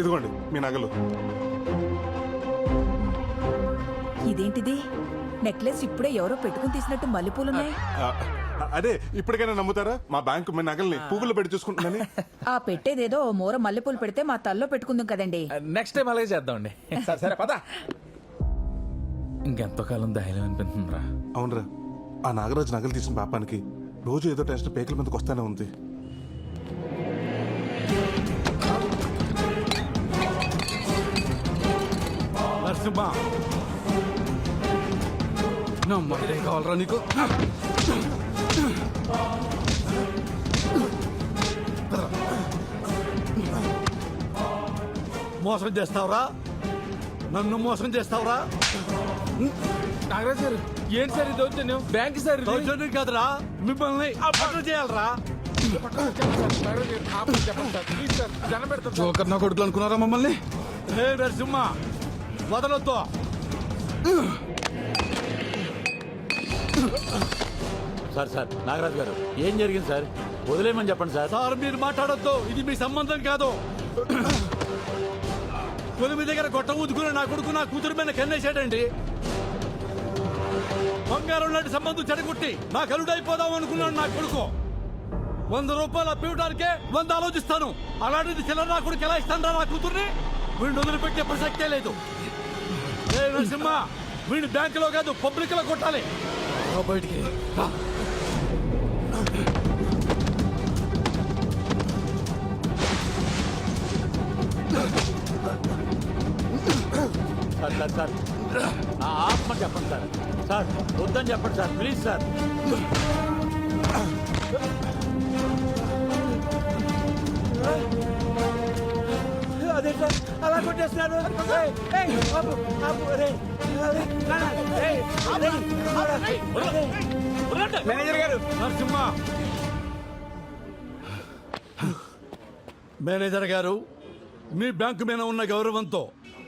ఇదిగోండి మీ నగలు. ఇదేంటిది? నెక్లెస్ ఇప్పుడే ఎవరో పెట్టుకుని తీసినట్టు మల్లెపూలున్నాయి. ఆ, అదే ఇప్పటికైనా నమ్ముతారా? మా బ్యాంకు మీ నగల్ని పువ్వులు పెట్టి చూసుకుంటుందని ఆ పెట్టేదేదో ఓ మూర మల్లెపూలు పెడితే మా తల్లో పెట్టుకుందాం కదండి. నెక్స్ట్ టైం అలాగే చేద్దామండి. సరే సరే పద. ఇంకెంతో కాలం ధైర్యం అనిపిస్తుందిరా. అవునరా ఆ నాగరాజు నగలు తీసిన పాపానికి రోజు ఏదో టెన్షన్ పేకల మీదకి వస్తానే ఉంది. నరసింహ! నా కావాలరా నీకు? మోసం చేస్తావురా? నన్ను మోసం చేస్తావురా? నాగరాజ్ గారు ఏంటి సార్ ఇది దౌర్జన్యం? Bank sir. దౌర్జన్యం కాదురా. మిమ్మల్ని అప్పట్లు చేయాలరా. జోకర్ నా కొడుకులు అనుకున్నారా మమ్మల్ని? హే నరసింహ వదలొద్దు. సార్ సార్ నాగరాజు గారు ఏం జరిగింది సార్? వదిలేయమని చెప్పండి సార్. సార్ మీరు మాట్లాడొద్దు. ఇది మీ సంబంధం కాదు. కొలిమి దగ్గర గొట్ట ఊదుకుని నా కొడుకు నా కూతురు మీద కన్నేశాడండి. బంగారం లాంటి సంబంధం చెడగొట్టి నా కలుడైపోదాం అనుకున్నాడు నా కొడుకు. వంద రూపాయలు అప్పివడానికే వంద ఆలోచిస్తాను. అలాంటిది చిల్లర నా కొడుకు ఎలా ఇస్తాను నా కూతుర్ని? వీడిని వదిలిపెట్టే ప్రసక్తే లేదు. నరసింహ వీడిని బ్యాంకులో కాదు పబ్లిక్లో కొట్టాలి బయటికి. Sir sir sir. నా ఆత్మ చెప్పండి సార్. సార్ వద్దని చెప్పండి సార్. Please sir. అదే సార్ అలా రేయ్, మేనేజర్ గారు. నరసింహ. మేనేజర్ గారు మీ బ్యాంకు మీద ఉన్న గౌరవంతో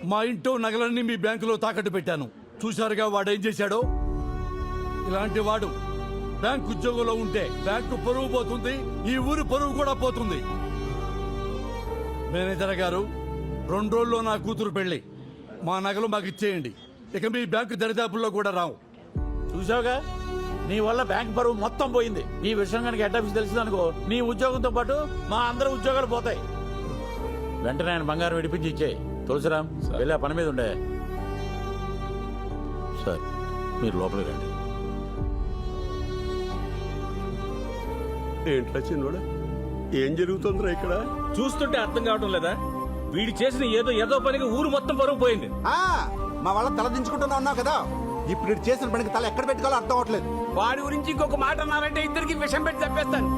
మా ఇంట్లో నగలన్నీ మీ బ్యాంకులో తాకట్టు పెట్టాను. చూశారుగా వాడు ఏం చేశాడో? ఇలాంటి వాడు బ్యాంక్ ఉద్యోగంలో ఉంటే బ్యాంకు పరువు పోతుంది ఈ ఊరు పరువు కూడా పోతుంది. మేనేజర్ గారు రెండు రోజుల్లో నా కూతురు పెళ్ళి మా నగలు మాకు ఇచ్చేయండి. ఇక మీ బ్యాంకు దరిదాపుల్లో కూడా రావు. చూసావుగా నీ వల్ల బ్యాంక్ పరువు మొత్తం పోయింది. నీ విషయం కనుక హెడ్ ఆఫీస్ తెలిసిందనుకో నీ ఉద్యోగంతో పాటు మా అందరి ఉద్యోగాలు పోతాయి. వెంటనే ఆయన బంగారం విడిపించి ఇచ్చేయి. తులసిరాం వెళ్ళి ఆ పని మీద ఉండే. సార్ మీరు లోపలికి రండి. ఏంట్రా చిన్నోడా ఏం జరుగుతుందిరా ఇక్కడ? చూస్తుంటే అర్థం కావడం లేదా? వీడు చేసిన ఏదో ఏదో పనికి ఊరు మొత్తం పరువు పోయింది. ఆ, మా వాళ్ళ తల దించుకుంటున్నా ఉన్నావు కదా? ఇప్పుడు ఇటు చేసిన పనికి తల ఎక్కడ పెట్టుకోవాలో అర్థం అవట్లేదు వాడి గురించి ఇంకొక మాట అన్నారంటే ఇద్దరికి విషం పెట్టి చంపేస్తాను.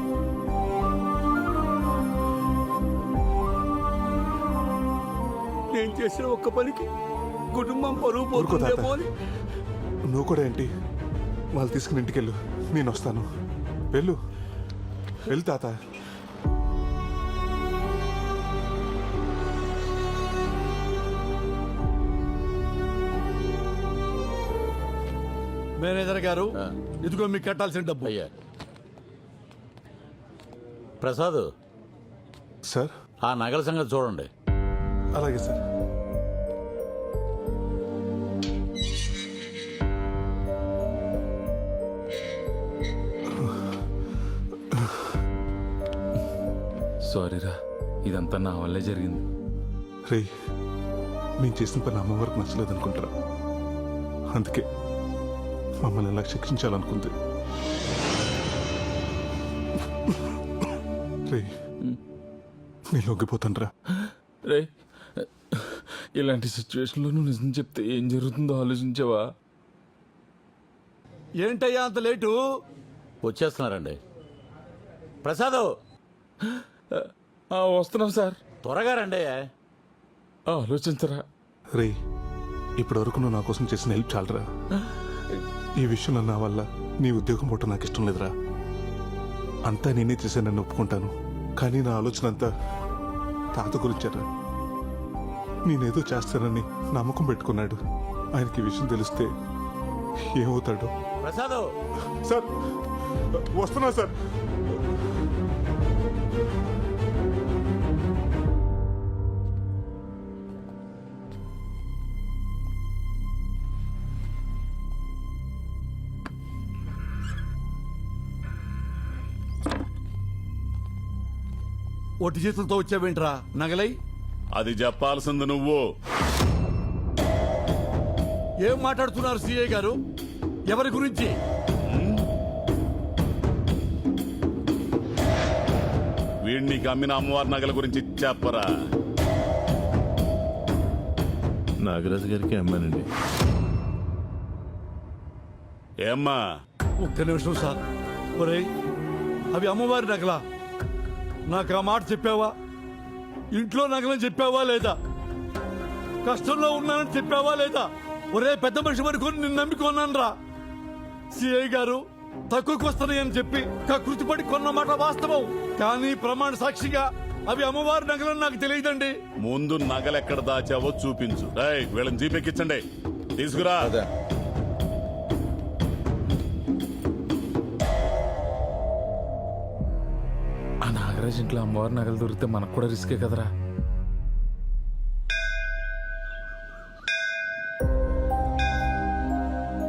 నేను చేసిన ఒక్క పనికి కుటుంబం పరువు ఊరుకో తాత. పోతుందేమో అని. నువ్వు కూడా ఏంటి? వాళ్ళు తీసుకుని ఇంటికి వెళ్ళు నేను వస్తాను. వెళ్ళు. వెళ్ళు తాత. మేనేజర్ గారు. ఇదిగో మీకు కట్టాల్సిన డబ్బు. అయ్యా. ప్రసాద్. సార్? ఆ నగల సంగతి చూడండి. అలాగే సార్. సారీరా ఇదంతా నా వల్లే జరిగింది. రే మేము చేసిన పని అమ్మ వరకు నచ్చలేదు అనుకుంటారా అందుకే మమ్మల్ని ఎలా శిక్షించాలనుకుంది? రే నేను లొంగిపోతాను రే ఇలాంటి సిచ్యువేషన్లో నువ్వు నిజం చెప్తే ఏం జరుగుతుందో ఆలోచించావా? ఏంటయ్యా అంత లేటు? వచ్చేస్తున్నారండి. ప్రసాద్! ఆ, వస్తున్నాం సార్. త్వరగా రండి ఆ, ఆలోచించరా. రే ఇప్పటివరకు నువ్వు నా కోసం చేసిన హెల్ప్ చాలరా? ఈ విషయంలో నా వల్ల నీ ఉద్యోగం పోవటం నాకు ఇష్టం లేదురా. అంతా నేనే చేశానని ఒప్పుకుంటాను. కానీ నా ఆలోచన అంతా తాత గురించారా. నేనేదో చేస్తానని నమ్మకం పెట్టుకున్నాడు. ఆయనకి ఈ విషయం తెలిస్తే ఏమవుతాడు? ప్రసాద్! సార్ వస్తున్నా సార్. ఒట్టి చేతులతో వచ్చావేంట్రా? నగలై? అది చెప్పాల్సింది నువ్వు. ఏం మాట్లాడుతున్నారు సిఐ గారు? ఎవరి గురించి? వీడిని అమ్మిన అమ్మవారి నగల గురించి చెప్పరా. నాగరాజు గారికి అమ్మానండి. ఏమ్మా? ఒక్క నిమిషం సార్. ఒరేయ్ అవి అమ్మవారి నగలా? నాకు ఆ మాట చెప్పావా? ఇంట్లో నగలని చెప్పావా లేదా? కష్టంలో ఉన్నానని చెప్పావా లేదా? ఒరే పెద్ద మనిషి వరకు నిన్ను నమ్మికొన్నాను రా సిఐ గారు తక్కువకి వస్తున్నాయని చెప్పి కృతిపడి కొన్న మాట వాస్తవం. కానీ ప్రమాణ సాక్షిగా అవి అమ్మవారి నగలని నాకు తెలియదండి. ముందు నగలెక్కడ దాచావో చూపించు. రేయ్ వీళ్ళని జీపెక్కించండి. తీసుకురా. ఆ ఇంట్లో అమ్మవారి నగలు దొరికితే మనకు కూడా రిస్కే కదరా.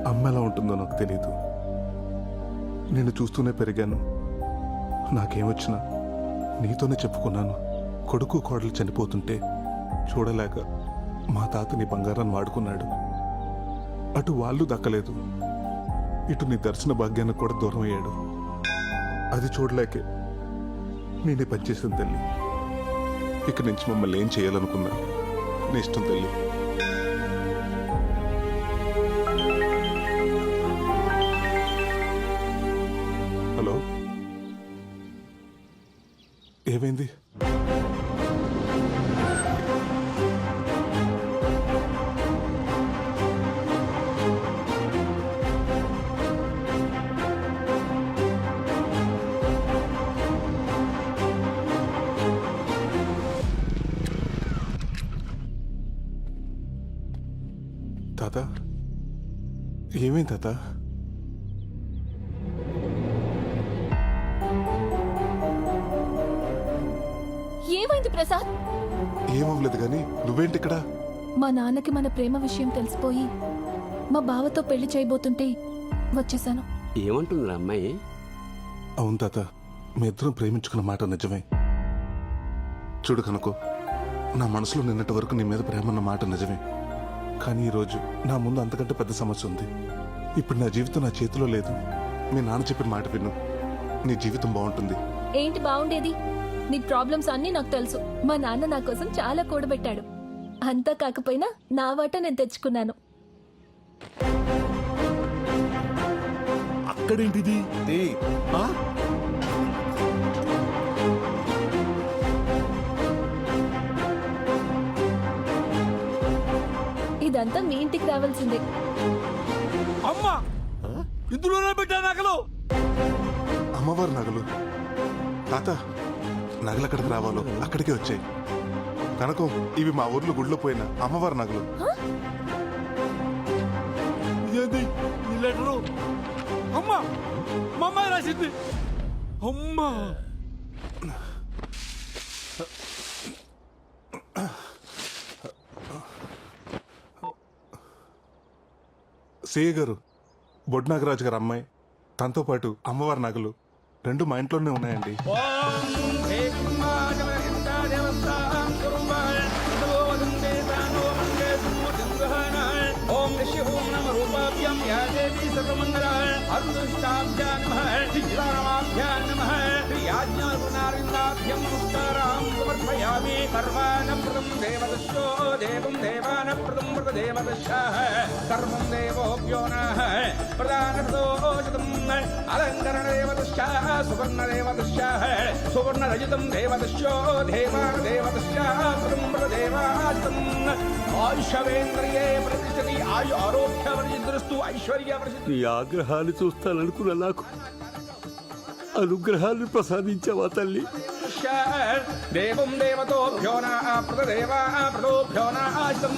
అమ్మ ఎలా ఉంటుందో నాకు తెలియదు నేను చూస్తూనే పెరిగాను. నాకేమొచ్చినా నీతోనే చెప్పుకున్నాను. కొడుకు కోడలు చనిపోతుంటే చూడలేక మా తాత నీ బంగారాన్ని వాడుకున్నాడు. అటు వాళ్ళు దక్కలేదు. ఇటు నీ దర్శన భాగ్యానికి కూడా దూరం అయ్యాడు. అది చూడలేకే నేనే పనిచేసాను తల్లి. ఇక నుంచి మమ్మల్ని ఏం చేయాలనుకున్నా నీ ఇష్టం తల్లి. ఏమైంది తాత? ఏమైంది ప్రసాద్? ఏమవ్వలేదు కానీ నువ్వేంటి ఇక్కడ? మా నాన్నకి మన ప్రేమ విషయం తెలిసిపోయి మా బావతో పెళ్ళి చేయబోతుంటే వచ్చేసాను. ఏమంటుందిరా అమ్మాయి? అవును తాత మీ ఇద్దరం ప్రేమించుకున్న మాట నిజమే. చూడు కనుకో నా మనసులో నిన్నటి వరకు నీ మీద ప్రేమ ఉన్న మాట నిజమే. కానీ ఈరోజు నా ముందు అంతకంటే పెద్ద సమస్య ఉంది. ఇప్పుడు నా జీవితం నా చేతిలో లేదు. మీ నాన్న చెప్పిన మాట విను. నీ జీవితం బాగుంటుంది. ఏంటి బాగుండేది? నీ ప్రాబ్లమ్స్ అన్నీ నాకు తెలుసు. మా నాన్న నా కోసం చాలా కూడబెట్టాడు. అంతా కాకపోయినా నా వాట నేను తెచ్చుకున్నాను. అక్కడేంటిది? ఆ? ఇదంతా మీ ఇంటికి రావాల్సిందే. అమ్మా! ఇందులోనే పెట్టా నగలు! అమ్మవారి నగలు? తాత నగలు ఎక్కడికి రావాలో? అక్కడికే వచ్చాయి. కనకం ఇవి మా ఊర్లో గుడిలో పోయిన అమ్మవారి నగలు. ఈ లెటరు? అమ్మా! మా అమ్మాయి రాసింది. అమ్మా! సేయ గారు బొడ్ గారు అమ్మాయి తనతో పాటు అమ్మవారి నగలు రెండు మా ఇంట్లోనే ఉన్నాయండి. ఓం నమ యా సర్వమంగళ శ్రీయాజ్ఞానారిందాభ్యం నమస్కారాం సమర్పయామి సర్వానప్రదం దేవదశో దేవం దేవానప్రదం మృత దేవదశాః సర్వం దేవోభ్యో నః ప్రధానప్రదోషితం అలంకరణ దేవదశాః సువర్ణ దేవదశాః సువర్ణ రజితం దేవదశ్యో దేవాన దేవదశాః ప్రదం మృత దేవాజితం ఆయుషవేంద్రియే ప్రతిష్టతి ఆయు ఆరోగ్య వర్జిద్రస్తు ఐశ్వర్య ప్రసిద్ధి నీ ఆగ్రహాన్ని చూస్తాననుకున్న నాకు అనుగ్రహాన్ని ప్రసాదించావా తల్లి? പശ്യ ദേവം ദേവതോഭ്യോ നാ പ്രതദേവാ പ്രതോഭ്യോ നാശം